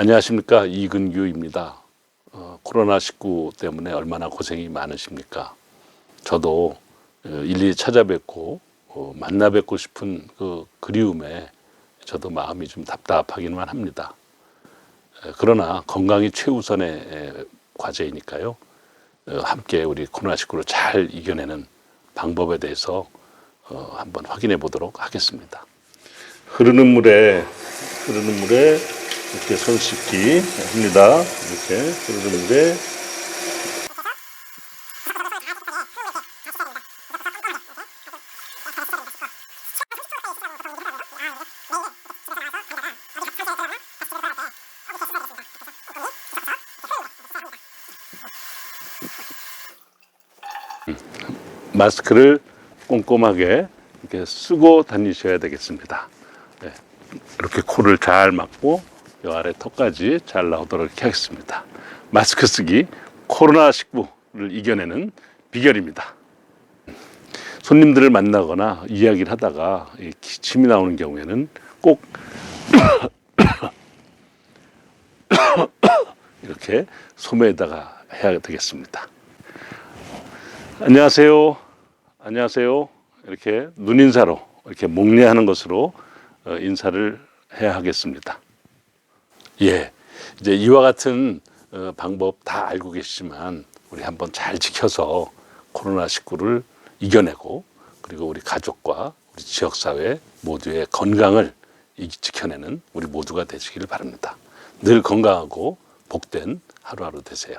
안녕하십니까 이근규입니다. 어, 코로나19 때문에 얼마나 고생이 많으십니까? 저도 어, 일일이 찾아뵙고 어, 만나 뵙고 싶은 그 그리움에 저도 마음이 좀 답답하기만 합니다. 에, 그러나 건강이 최우선의 에, 과제이니까요. 어, 함께 우리 코로나19를 잘 이겨내는 방법에 대해서 어, 한번 확인해 보도록 하겠습니다. 흐르는 물에 흐르는 물에 이렇게 손 씻기 합니다. 이렇게 물에 마스크를 꼼꼼하게 이렇게 쓰고 다니셔야 되겠습니다. 네, 이렇게 코를 잘 막고 이 아래 턱까지 잘 나오도록 하겠습니다. 마스크 쓰기 코로나19를 이겨내는 비결입니다. 손님들을 만나거나 이야기를 하다가 이 기침이 나오는 경우에는 꼭 이렇게 소매에다가 해야 되겠습니다. 안녕하세요. 안녕하세요. 이렇게 눈인사로 이렇게 목례하는 것으로 어, 인사를 해야 하겠습니다. 예. 이제 이와 같은 어, 방법 다 알고 계시지만 우리 한번 잘 지켜서 코로나19를 이겨내고 그리고 우리 가족과 우리 지역 사회 모두의 건강을 이- 지켜내는 우리 모두가 되시기를 바랍니다. 늘 건강하고 복된 하루하루 되세요.